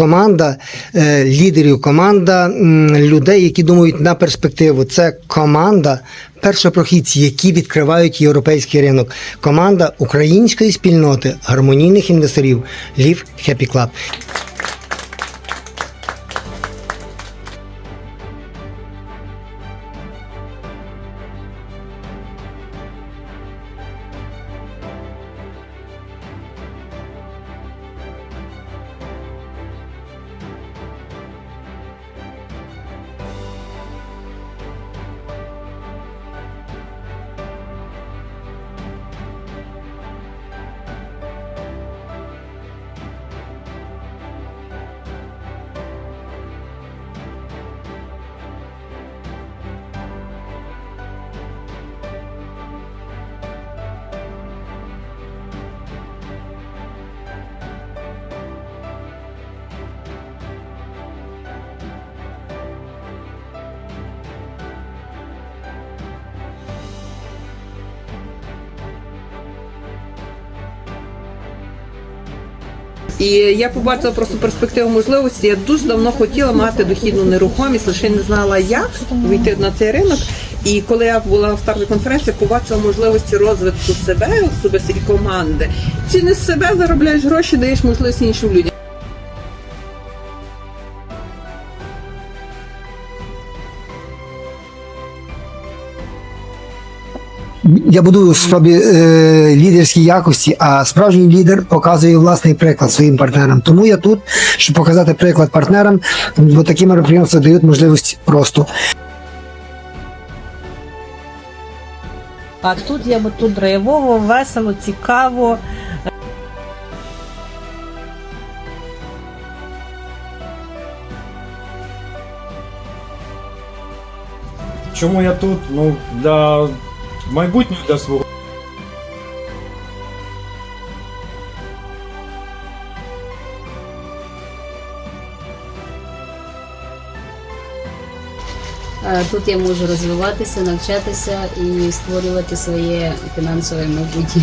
команда е, лідерів, команда людей, які думають на перспективу. Це команда першопрохідці, які відкривають європейський ринок. Команда української спільноти гармонійних інвесторів Лів Хепі Club. І я побачила просто перспективу можливості. Я дуже давно хотіла мати дохідну нерухомість, лише не знала, як вийти на цей ринок. І коли я була в стартовій конференції, побачила можливості розвитку себе, особисто і команди. Чи не з себе заробляєш гроші, даєш можливість іншим людям. Я будую в собі е, лідерські якості, а справжній лідер показує власний приклад своїм партнерам. Тому я тут, щоб показати приклад партнерам, бо такі мероприємства дають можливість росту. А тут я бо тут драйвово, весело, цікаво. Чому я тут? Ну, для майбутнього для свого. Е, Тут я можу розвиватися, навчатися і створювати своє фінансове майбутнє.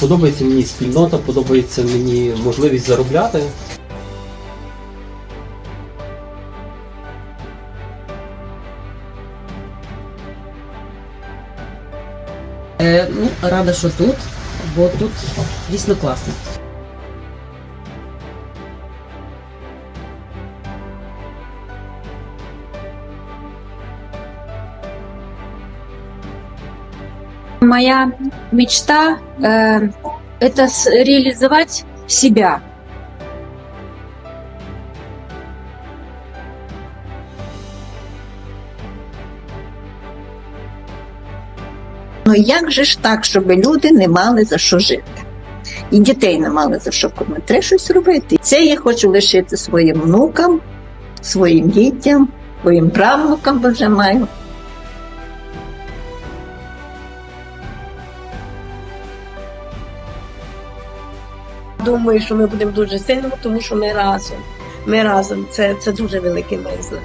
Подобається мені спільнота, подобається мені можливість заробляти. Е, ну, рада, що тут, бо тут дійсно класно. Моя мечта э, это реализовать себя. Ну як же ж так, щоб люди не мали за що жити? І дітей не мали за що кормити. Треба щось робити. Це я хочу лишити своїм внукам, своїм дітям, своїм правнукам, бо вже маю. Думаю, що ми будемо дуже сильними, тому що ми разом. Ми разом. Це, це дуже великий мезли.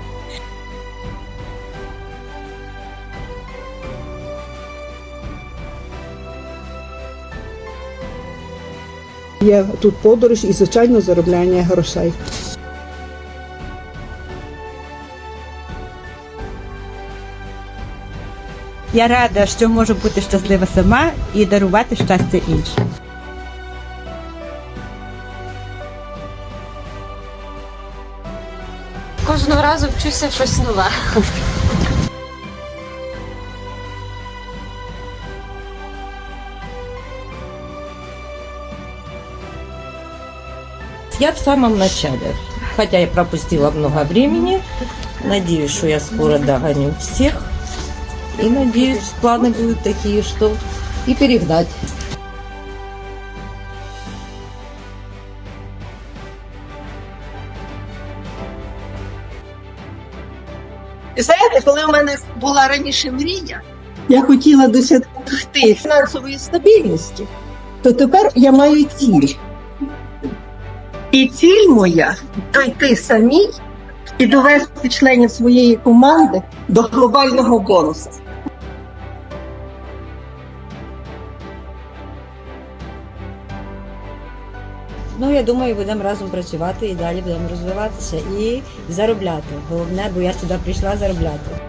Є тут подорож і звичайно заробляння грошей. Я рада, що можу бути щаслива сама і дарувати щастя іншим. Кожного разу вчуся щось нове. Я в самом начале. Хотя я пропустила много времени. Надеюсь, что я скоро догоню всех. И надеюсь, планы будут такие, что и перегнать. Була раніше мрія, я хотіла досягти фінансової стабільності, то тепер я маю ціль. І ціль моя дойти самій і довести членів своєї команди до глобального бонусу. Ну, я думаю, будемо разом працювати і далі будемо розвиватися і заробляти. Головне, бо я сюди прийшла заробляти.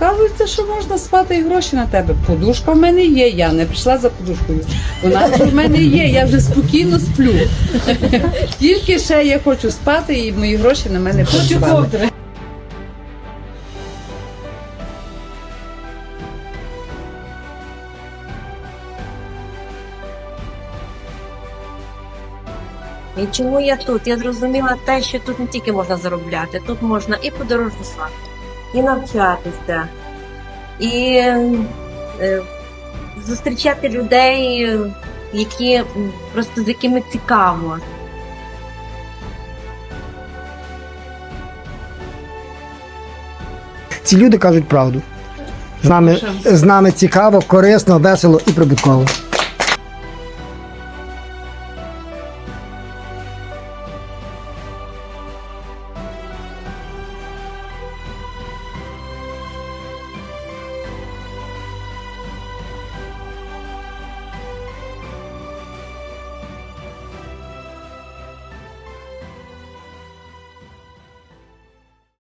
Вказується, що можна спати і гроші на тебе. Подушка в мене є, я не прийшла за подушкою. Вона вже в мене є, я вже спокійно сплю. Тільки ще я хочу спати, і мої гроші на мене працювали. І чому я тут? Я зрозуміла те, що тут не тільки можна заробляти, тут можна і подорожувати, і навчатися, і е, зустрічати людей, які просто з якими цікаво. Ці люди кажуть правду. З нами, з нами цікаво, корисно, весело і прибутково.